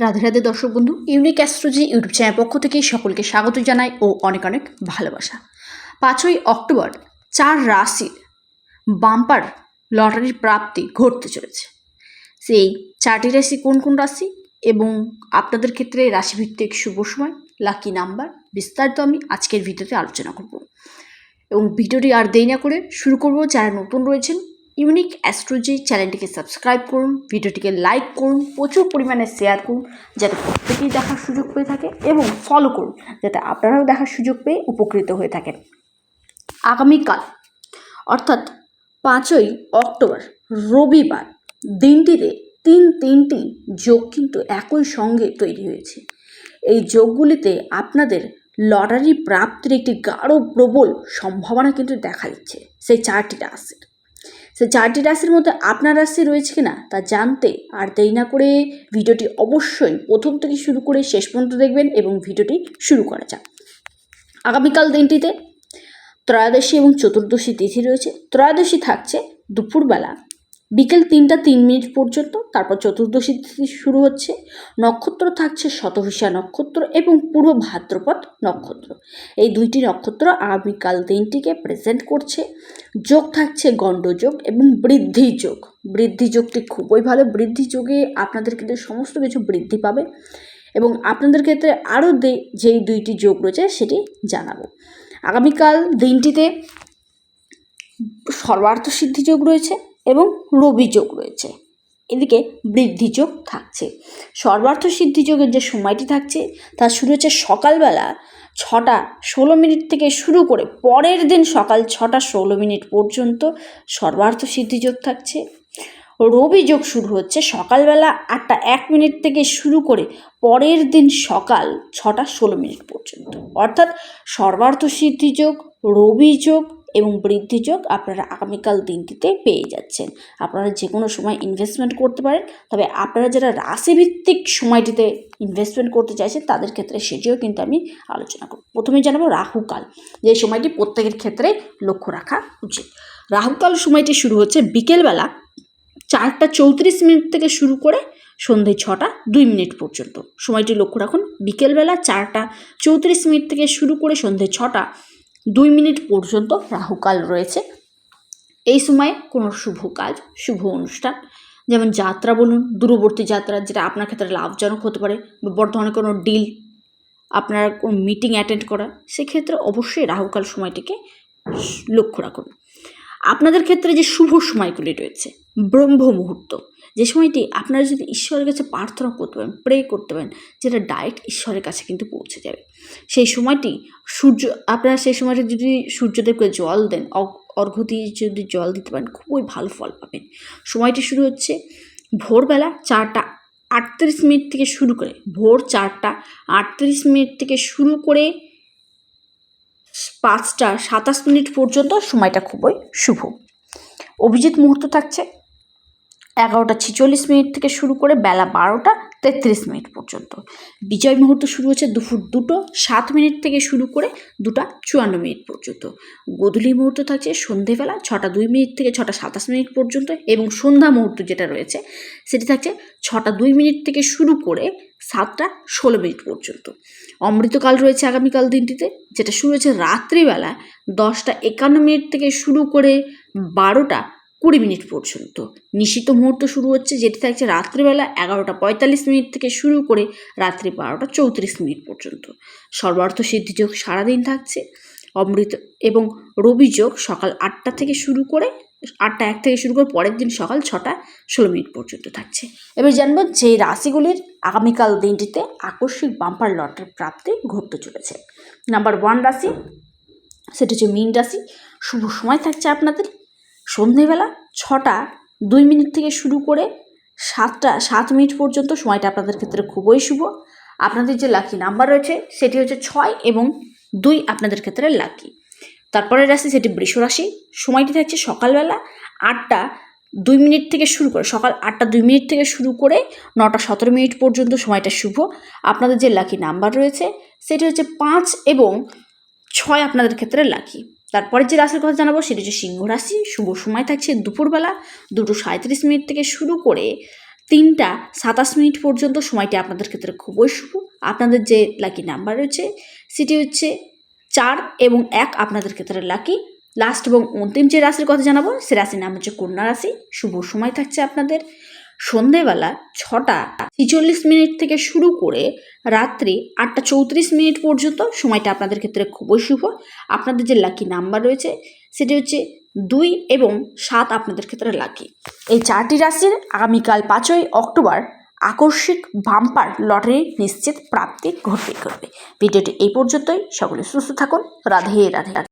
রাধে রাধে দর্শক বন্ধু unique অ্যাস্ট্রোজি YouTube channel পক্ষ থেকে সকলকে স্বাগত জানাই ও অনেক অনেক ভালোবাসা। পাঁচই অক্টোবর, চার রাশির বাম্পার লটারির প্রাপ্তি ঘটতে চলেছে। সেই চারটি রাশি কোন কোন রাশি এবং আপনাদের ক্ষেত্রে রাশিভিত্তিক শুভ সময় লাকি নাম্বার বিস্তারিত আমি আজকের ভিডিওতে আলোচনা করব। এবং ভিডিওটি আর দেরি না করে শুরু করব, যারা নতুন রয়েছেন ইউনিক অ্যাস্ট্রোজি চ্যানেলটিকে সাবস্ক্রাইব করুন, ভিডিওটিকে লাইক করুন, প্রচুর পরিমাণে শেয়ার করুন, যাতে প্রত্যেকেই দেখার সুযোগ পেয়ে থাকে এবং ফলো করুন, যাতে আপনারাও দেখার সুযোগ পেয়ে উপকৃত হয়ে থাকেন। আগামীকাল, অর্থাৎ পাঁচই অক্টোবর, রবিবার, দিনটিতে তিন তিনটি যোগ কিন্তু একই সঙ্গে তৈরি হয়েছে। এই যোগগুলিতে আপনাদের লটারি প্রাপ্তির একটি গাঢ় প্রবল সম্ভাবনা কিন্তু দেখা দিচ্ছে, সেই চারটি রাশির। সেই চারটি রাশির মধ্যে আপনার রাশি রয়েছে কিনা তা জানতে আর দেরি না করে ভিডিওটি অবশ্যই প্রথম থেকে শুরু করে শেষ পর্যন্ত দেখবেন এবং ভিডিওটি শুরু করা যাক। আগামীকাল দিনটিতে ত্রয়োদশী এবং চতুর্দশী তিথি রয়েছে। ত্রয়োদশী থাকছে দুপুরবেলা। বিকেল তিনটা তিন মিনিট পর্যন্ত, তারপর চতুর্দশী তিথি শুরু হচ্ছে, নক্ষত্র থাকছে শতভিষা নক্ষত্র এবং পূর্ব ভাদ্রপদ নক্ষত্র। এই দুইটি নক্ষত্র আগামীকাল দিনটিকে প্রেজেন্ট করছে। যোগ থাকছে গণ্ডযোগ এবং বৃদ্ধি যোগ। বৃদ্ধি যোগটি খুবই ভালো। বৃদ্ধি যোগে আপনাদের কিন্তু সমস্ত কিছু বৃদ্ধি পাবে এবং আপনাদের ক্ষেত্রে আরও যেই দুইটি যোগ রয়েছে সেটি জানাব। আগামীকাল দিনটিতে সর্বার্থ সিদ্ধি যোগ রয়েছে। এবং রবি যোগ রয়েছে। এদিকে বৃদ্ধি যোগ থাকছে। সর্বার্থ সিদ্ধি যোগের যে সময়টি থাকছে, তা শুরু হচ্ছে সকালবেলা ছটা ষোলো মিনিট থেকে শুরু করে পরের দিন সকাল ছটা ষোলো মিনিট পর্যন্ত সর্বার্থ সিদ্ধি যোগ থাকছে। রবি যোগ শুরু হচ্ছে সকালবেলা আটটা এক মিনিট থেকে শুরু করে পরের দিন সকাল ছটা ষোলো মিনিট পর্যন্ত। অর্থাৎ সর্বার্থ সিদ্ধি যোগ, রবি যোগ এবং বৃদ্ধি যোগ আপনারা আগামীকাল দিনটিতে পেয়ে যাচ্ছেন। আপনারা যে কোনো সময় ইনভেস্টমেন্ট করতে পারেন, তবে আপনারা যারা রাশিভিত্তিক সময়টিতে ইনভেস্টমেন্ট করতে চাইছেন, তাদের ক্ষেত্রে সেটিও কিন্তু আমি আলোচনা করব। প্রথমে জানাব রাহুকাল। যে সময়টি প্রত্যেকের ক্ষেত্রে লক্ষ্য রাখা উচিত। রাহুকাল সময়টি শুরু হচ্ছে বিকেলবেলা চারটা চৌত্রিশ মিনিট থেকে শুরু করে সন্ধে ছটা দুই মিনিট পর্যন্ত। সময়টি লক্ষ্য রাখুন, বিকেলবেলা চারটা চৌত্রিশ মিনিট থেকে শুরু করে সন্ধে ছটা দুই মিনিট পর্যন্ত রাহুকাল রয়েছে। এই সময়ে কোনো শুভ কাজ, শুভ অনুষ্ঠান, যেমন যাত্রা বলুন, দূরবর্তী যাত্রা, যেটা আপনার ক্ষেত্রে লাভজনক হতে পারে, বা বর্তমানে কোনো ডিল আপনার কোনো মিটিং অ্যাটেন্ড করা, সেক্ষেত্রে অবশ্যই রাহুকাল সময়টিকে লক্ষ্য রাখুন। আপনাদের ক্ষেত্রে যে শুভ সময়গুলি রয়েছে, ব্রহ্ম মুহূর্ত, যে সময়টি আপনারা যদি ঈশ্বরের কাছে প্রার্থনা করতে পারেন প্রে করতে পারেন, যেটা ডাইরেক্ট ঈশ্বরের কাছে কিন্তু পৌঁছে যাবে। সেই সময়টি সূর্য, আপনারা সেই সময়টি যদি সূর্যদেবকে জল দেন অর্ঘ্য দিয়ে যদি জল দিতে পারেন, খুবই ভালো ফল পাবেন। সময়টি শুরু হচ্ছে ভোরবেলা চারটা আটত্রিশ মিনিট থেকে শুরু করে, ভোর চারটা আটত্রিশ মিনিট থেকে শুরু করে পাঁচটা সাতাশ মিনিট পর্যন্ত সময়টা খুবই শুভ। অভিজিৎ মুহূর্ত থাকছে এগারোটা ছেচল্লিশ মিনিট থেকে শুরু করে বেলা বারোটা তেত্রিশ মিনিট পর্যন্ত। বিজয় মুহূর্ত শুরু হচ্ছে দুপুর দুটো সাত মিনিট থেকে শুরু করে দুটা চুয়ান্ন মিনিট পর্যন্ত। গোধূলি মুহূর্ত থাকছে সন্ধেবেলা ছটা দুই মিনিট থেকে ছটা সাতাশ মিনিট পর্যন্ত এবং সন্ধ্যা মুহূর্ত যেটা রয়েছে সেটি থাকছে ছটা দুই মিনিট থেকে শুরু করে সাতটা ষোলো মিনিট পর্যন্ত। অমৃতকাল রয়েছে আগামীকাল দিনটিতে, যেটা শুরু হয়েছে রাত্রিবেলা দশটা একান্ন মিনিট থেকে শুরু করে বারোটা কুড়ি মিনিট পর্যন্ত। নিশিত মুহূর্ত শুরু হচ্ছে, যেটি থাকছে রাত্রিবেলা এগারোটা পঁয়তাল্লিশ মিনিট থেকে শুরু করে রাত্রি বারোটা চৌত্রিশ মিনিট পর্যন্ত। সর্বার্থ সিদ্ধিযোগ সারাদিন থাকছে। অমৃত এবং রবি যোগ সকাল আটটা থেকে শুরু করে আটটা এক থেকে শুরু করে পরের দিন সকাল ছটা ষোলো মিনিট পর্যন্ত থাকছে। এবার জানব যে রাশিগুলির আগামীকাল দিনটিতে আকস্মিক বাম্পার লটের প্রাপ্তি ঘটতে চলেছে। নাম্বার ওয়ান রাশি, সেটা হচ্ছে মীন রাশি। শুভ সময় থাকছে আপনাদের। সন্ধেবেলা ছটা দুই মিনিট থেকে শুরু করে সাতটা সাত মিনিট পর্যন্ত সময়টা আপনাদের ক্ষেত্রে খুবই শুভ। আপনাদের যে লাকি নাম্বার রয়েছে, সেটি হচ্ছে ছয় এবং দুই আপনাদের ক্ষেত্রে লাকি তারপরে রাশি, সেটি বৃষ রাশি। সময়টি থাকছে সকালবেলা আটটা দুই মিনিট থেকে শুরু করে, সকাল আটটা দুই মিনিট থেকে শুরু করে নটা সতেরো মিনিট পর্যন্ত সময়টা শুভ। আপনাদের যে লাকি নাম্বার রয়েছে, সেটি হচ্ছে পাঁচ এবং ছয় আপনাদের ক্ষেত্রে লাকি তারপরে যে রাশির কথা জানাব, সেটি হচ্ছে সিংহ রাশি। শুভ সময় থাকছে দুপুরবেলা দুটো সাঁত্রিশ মিনিট থেকে শুরু করে তিনটা সাতাশ মিনিট পর্যন্ত সময়টি আপনাদের ক্ষেত্রে খুবই শুভ। আপনাদের যে লাকি নাম্বার রয়েছে, সেটি হচ্ছে চার এবং এক আপনাদের ক্ষেত্রে লাকি লাস্ট এবং অন্তিম যে রাশির কথা জানাব, সে রাশির নাম হচ্ছে কন্যা রাশি। শুভ সময় থাকছে আপনাদের। সন্ধেবেলা ছটা ছিচল্লিশ মিনিট থেকে শুরু করে রাত্রি আটটা চৌত্রিশ মিনিট পর্যন্ত সময়টা আপনাদের ক্ষেত্রে খুবই শুভ। আপনাদের যে লাকি নাম্বার রয়েছে, সেটি হচ্ছে দুই এবং সাত আপনাদের ক্ষেত্রে লাকি এই চারটি রাশির আগামীকাল পাঁচই অক্টোবর আকস্মিক বাম্পার লটারি নিশ্চিত প্রাপ্তি ঘটবে ঘটবে। ভিডিওটি এই পর্যন্তই। সকলে সুস্থ থাকুন। রাধে রাধে।